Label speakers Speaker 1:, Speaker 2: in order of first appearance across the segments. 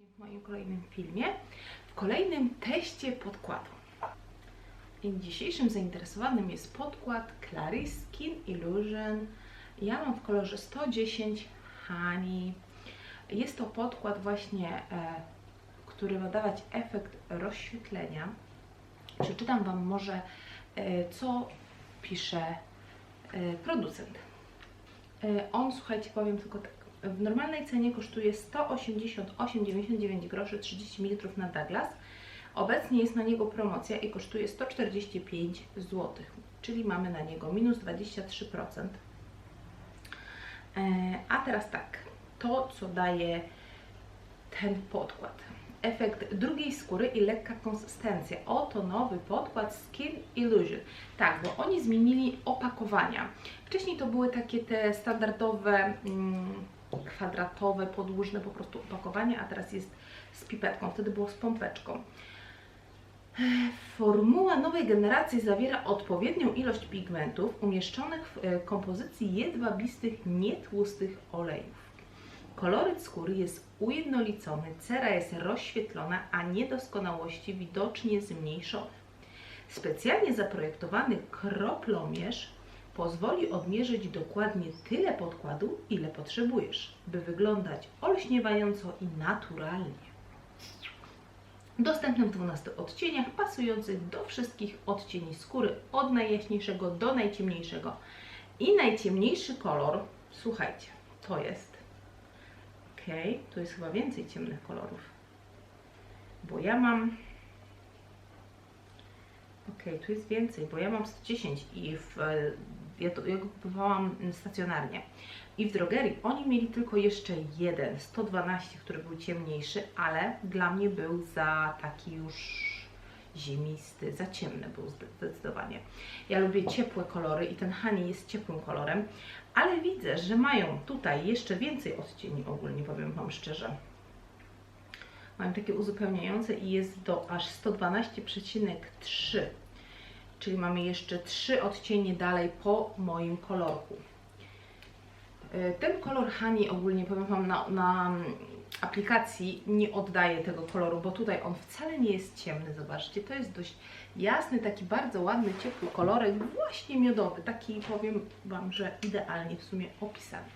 Speaker 1: w moim kolejnym filmie, w kolejnym teście podkładu. Dzisiejszym zainteresowanym jest podkład Clarins Skin Illusion. Ja mam w kolorze 110 Honey. Jest to podkład właśnie, e, który ma dawać efekt rozświetlenia. Przeczytam Wam może, e, co pisze e, producent. E, On, słuchajcie, powiem tylko tak. W normalnej cenie kosztuje 188,99 groszy 30 ml na Douglas. Obecnie jest na niego promocja i kosztuje 145 zł, czyli mamy na niego minus 23%. E, A teraz tak, to co daje ten podkład. Efekt drugiej skóry i lekka konsystencja. Oto nowy podkład Skin Illusion. Tak, bo oni zmienili opakowania. Wcześniej to były takie te standardowe, mm, kwadratowe, podłużne po prostu opakowania, a teraz jest z pipetką. Wtedy było z pompeczką. Formuła nowej generacji zawiera odpowiednią ilość pigmentów umieszczonych w e, kompozycji jedwabistych, nietłustych olejów. Koloryt skóry jest ujednolicony, cera jest rozświetlona, a niedoskonałości widocznie zmniejszone. Specjalnie zaprojektowany kroplomierz pozwoli odmierzyć dokładnie tyle podkładu, ile potrzebujesz, by wyglądać olśniewająco i naturalnie. Dostępny w 12 odcieniach, pasujących do wszystkich odcieni skóry, od najjaśniejszego do najciemniejszego. I najciemniejszy kolor, słuchajcie, to jest. Ok, tu jest chyba więcej ciemnych kolorów. Bo ja mam. Ok, tu jest więcej, bo ja mam 110 i w, ja, to, ja go kupowałam stacjonarnie. I w drogerii oni mieli tylko jeszcze jeden, 112, który był ciemniejszy, ale dla mnie był za taki już ziemisty, za ciemny był zdecydowanie. Ja lubię ciepłe kolory i ten honey jest ciepłym kolorem, ale widzę, że mają tutaj jeszcze więcej odcieni ogólnie, powiem Wam szczerze. Mają takie uzupełniające i jest do aż 112,3 czyli mamy jeszcze 3 odcienie dalej po moim kolorku. E, Ten kolor Honey ogólnie powiem Wam na, na aplikacji nie oddaje tego koloru, bo tutaj on wcale nie jest ciemny, zobaczcie, to jest dość jasny, taki bardzo ładny, ciepły kolorek, właśnie miodowy, taki powiem Wam, że idealnie w sumie opisany.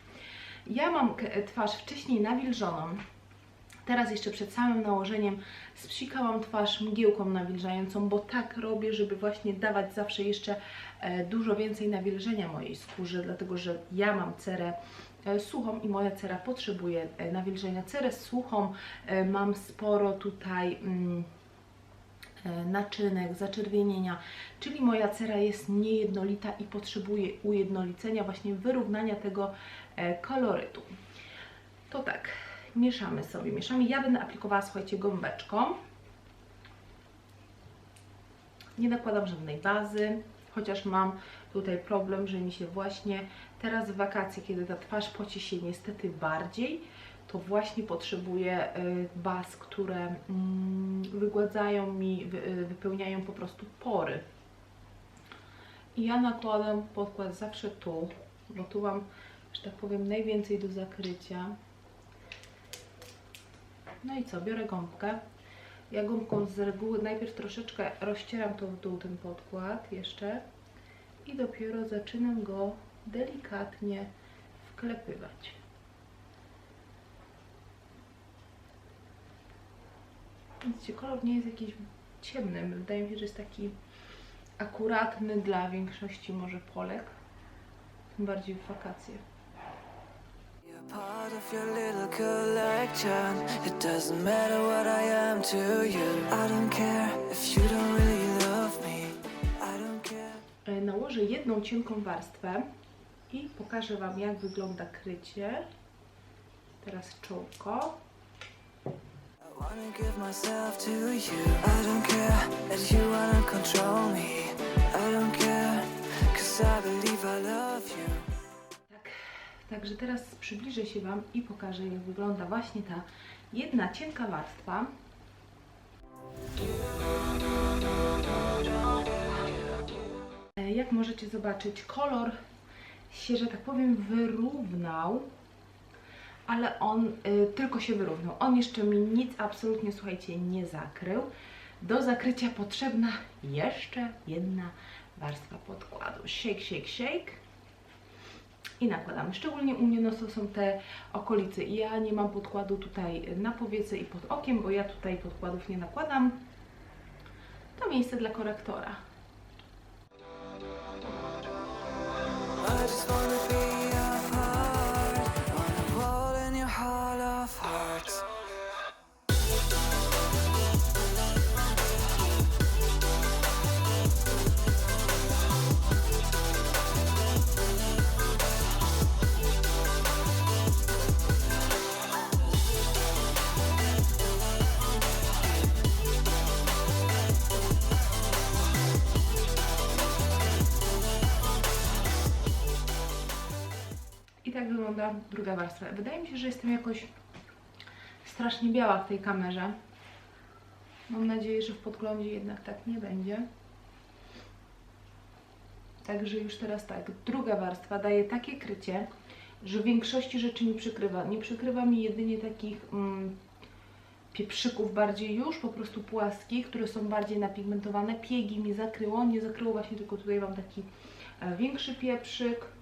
Speaker 1: Ja mam twarz wcześniej nawilżoną, Teraz jeszcze przed samym nałożeniem spsikałam twarz mgiełką nawilżającą, bo tak robię, żeby właśnie dawać zawsze jeszcze e, dużo więcej nawilżenia mojej skórze, dlatego że ja mam cerę suchą i moja cera potrzebuje e, nawilżenia. Cerę suchą e, mam sporo tutaj mm, e, naczynek, zaczerwienienia, czyli moja cera jest niejednolita i potrzebuje ujednolicenia, właśnie wyrównania tego e, kolorytu. To tak, mieszamy sobie, mieszamy. Ja będę aplikowała, słuchajcie, gąbeczką. Nie nakładam żadnej bazy, chociaż mam tutaj problem, że mi się właśnie teraz w wakacje, kiedy ta twarz poci się niestety bardziej, to właśnie potrzebuję y, baz, które mm, wygładzają mi, y, wypełniają po prostu pory. I ja nakładam podkład zawsze tu, bo tu mam, że tak powiem, najwięcej do zakrycia. No i co, biorę gąbkę. Ja gąbką z reguły najpierw troszeczkę rozcieram to w dół ten podkład jeszcze i dopiero zaczynam go delikatnie wklepywać. Widzicie, kolor nie jest jakiś ciemny. Wydaje mi się, że jest taki akuratny dla większości może Polek. Tym bardziej w wakacje.
Speaker 2: Part of your little collection. It doesn't matter what I am to you. I don't care if you don't really love me. I don't care.
Speaker 1: E, Nałożę jedną cienką warstwę i pokażę Wam, jak wygląda krycie. Teraz czołko.
Speaker 2: I wanna give myself to you. I don't care that you wanna control me. I don't care, cause I believe I love you.
Speaker 1: Tak, także teraz przybliżę się Wam i pokażę, jak wygląda właśnie ta jedna cienka warstwa. E, Jak możecie zobaczyć, kolor się, że tak powiem, wyrównał, ale on y, tylko się wyrównał. On jeszcze mi nic absolutnie, słuchajcie, nie zakrył. Do zakrycia potrzebna jeszcze jedna warstwa podkładu. Shake, shake, shake. I nakładamy. Szczególnie u mnie no, to są te okolice. Ja nie mam podkładu tutaj na powiece i pod okiem, bo ja tutaj podkładów nie nakładam. To miejsce dla korektora.
Speaker 2: I just wanna be
Speaker 1: wygląda druga warstwa. Wydaje mi się, że jestem jakoś strasznie biała w tej kamerze. Mam nadzieję, że w podglądzie jednak tak nie będzie. Także już teraz tak. Druga warstwa daje takie krycie, że w większości rzeczy mi przykrywa. Nie przykrywa mi jedynie takich mm, pieprzyków bardziej już, po prostu płaskich, które są bardziej napigmentowane. Piegi mi zakryło, nie zakryło właśnie tylko tutaj mam taki e, większy pieprzyk.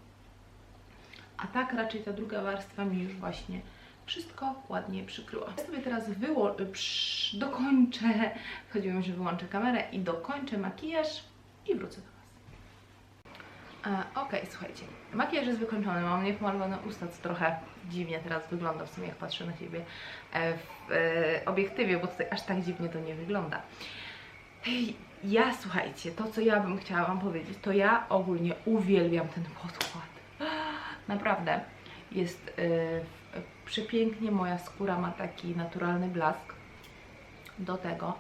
Speaker 1: A tak raczej ta druga warstwa mi już właśnie wszystko ładnie przykryła. Ja sobie teraz psz- dokończę, chodziło że wyłączę kamerę i dokończę makijaż i wrócę do Was. E, Okej, słuchajcie, makijaż jest wykończony, mam niepomalowane usta, co trochę dziwnie teraz wygląda w sumie, jak patrzę na siebie e, w e, obiektywie, bo tutaj aż tak dziwnie to nie wygląda. Ja, słuchajcie, to co ja bym chciała Wam powiedzieć, to ja ogólnie uwielbiam ten podkład. Naprawdę jest y, przepięknie, moja skóra ma taki naturalny blask. Do tego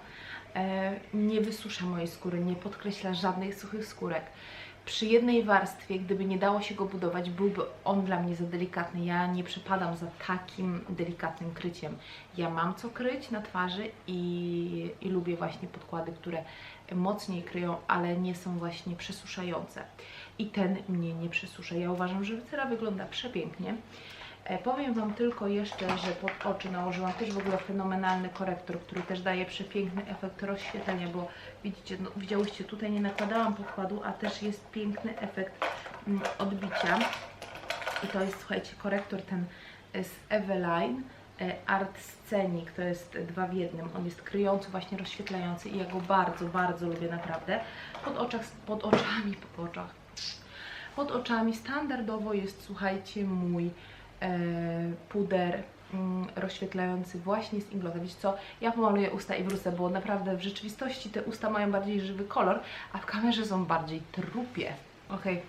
Speaker 1: e, nie wysusza mojej skóry, nie podkreśla żadnych suchych skórek. Przy jednej warstwie, gdyby nie dało się go budować, byłby on dla mnie za delikatny. Ja nie przepadam za takim delikatnym kryciem. Ja mam co kryć na twarzy i, i lubię właśnie podkłady, które mocniej kryją, ale nie są właśnie przesuszające. I ten mnie nie przesusza. Ja uważam, że cera wygląda przepięknie. E, Powiem Wam tylko jeszcze, że pod oczy nałożyłam też w ogóle fenomenalny korektor, który też daje przepiękny efekt rozświetlenia, bo widzicie, no, widziałyście, tutaj nie nakładałam podkładu, a też jest piękny efekt mm, odbicia. I to jest, słuchajcie, korektor ten e, z Eveline e, Art Scenic, to jest dwa w jednym. On jest kryjący, właśnie rozświetlający i ja go bardzo, bardzo lubię naprawdę. Pod, oczach, pod oczami, pod oczach, pod oczami standardowo jest, słuchajcie, mój e, puder mm, rozświetlający właśnie z Inglota. Wiecie co, ja pomaluję usta i wrócę, bo naprawdę w rzeczywistości te usta mają bardziej żywy kolor, a w kamerze są bardziej trupie. Okej,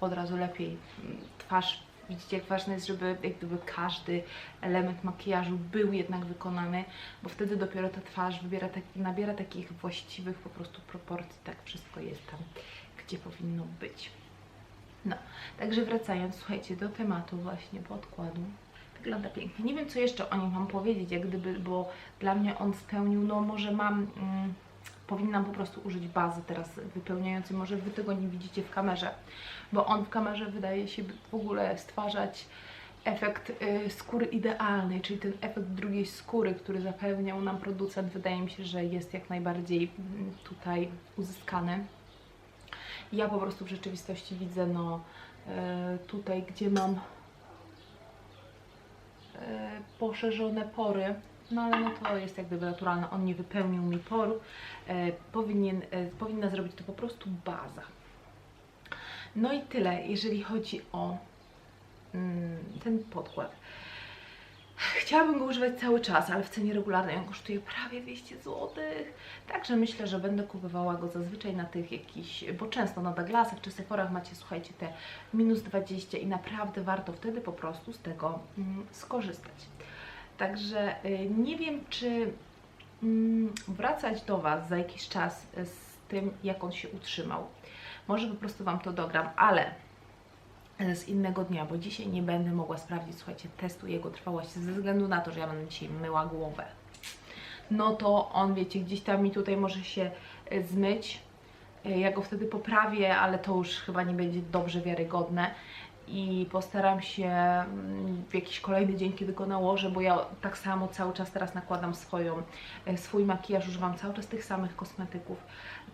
Speaker 1: od razu lepiej. Mm, Twarz, widzicie jak ważne jest, żeby jak gdyby każdy element makijażu był jednak wykonany, bo wtedy dopiero ta twarz wybiera tak, nabiera takich właściwych po prostu proporcji, tak wszystko jest tam, gdzie powinno być. No, także wracając, słuchajcie, do tematu właśnie podkładu. Wygląda pięknie. Nie wiem, co jeszcze o nim mam powiedzieć, jak gdyby, bo dla mnie on spełnił, no może mam, mm, powinnam po prostu użyć bazy teraz wypełniającej, może Wy tego nie widzicie w kamerze, bo on w kamerze wydaje się w ogóle stwarzać efekt y, skóry idealnej, czyli ten efekt drugiej skóry, który zapewniał nam producent, wydaje mi się, że jest jak najbardziej mm, tutaj uzyskany. Ja po prostu w rzeczywistości widzę, no e, tutaj, gdzie mam e, poszerzone pory, no ale no to jest jak gdyby naturalne, on nie wypełnił mi poru, e, powinien, powinna zrobić to po prostu baza. No i tyle, jeżeli chodzi o mm, ten podkład. Chciałabym go używać cały czas, ale w cenie regularnej on kosztuje prawie 200 zł. Także myślę, że będę kupowała go zazwyczaj na tych jakichś, bo często na Douglasach czy Sephorach macie, słuchajcie, te minus 20 i naprawdę warto wtedy po prostu z tego mm, skorzystać. Także y, nie wiem, czy mm, wracać do Was za jakiś czas y, z tym, jak on się utrzymał. Może po prostu Wam to dogram, ale z innego dnia, bo dzisiaj nie będę mogła sprawdzić, słuchajcie, testu jego trwałości ze względu na to, że ja będę dzisiaj myła głowę. No to on, wiecie, gdzieś tam mi tutaj może się e, zmyć. E, Ja go wtedy poprawię, ale to już chyba nie będzie dobrze wiarygodne. i postaram się mm, w jakiś kolejny dzień, kiedy go nałożę, bo ja tak samo cały czas teraz nakładam swoją, e, swój makijaż, używam cały czas tych samych kosmetyków.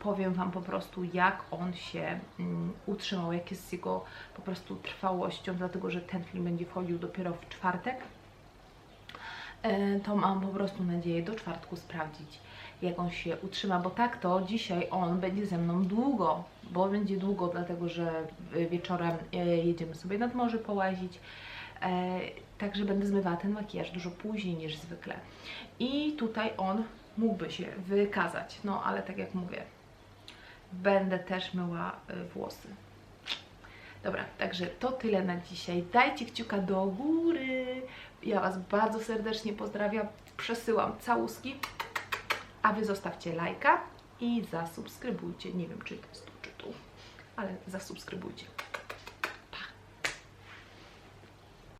Speaker 1: Powiem Wam po prostu, jak on się mm, utrzymał, jak jest jego po prostu trwałością, dlatego że ten film będzie wchodził dopiero w czwartek. E, to mam po prostu nadzieję do czwartku sprawdzić, jak on się utrzyma, bo tak to dzisiaj on będzie ze mną długo, bo będzie długo, dlatego że y, wieczorem e, jedziemy sobie nad morze połazić, e, także będę zmywała ten makijaż dużo później niż zwykle. I tutaj on mógłby się wykazać, no ale tak jak mówię, będę też myła y, włosy. Dobra, także to tyle na dzisiaj. Dajcie kciuka do góry. Ja Was bardzo serdecznie pozdrawiam. Przesyłam całuski. A Wy zostawcie lajka i zasubskrybujcie. Nie wiem, czy to jest tu, czy tu, ale zasubskrybujcie.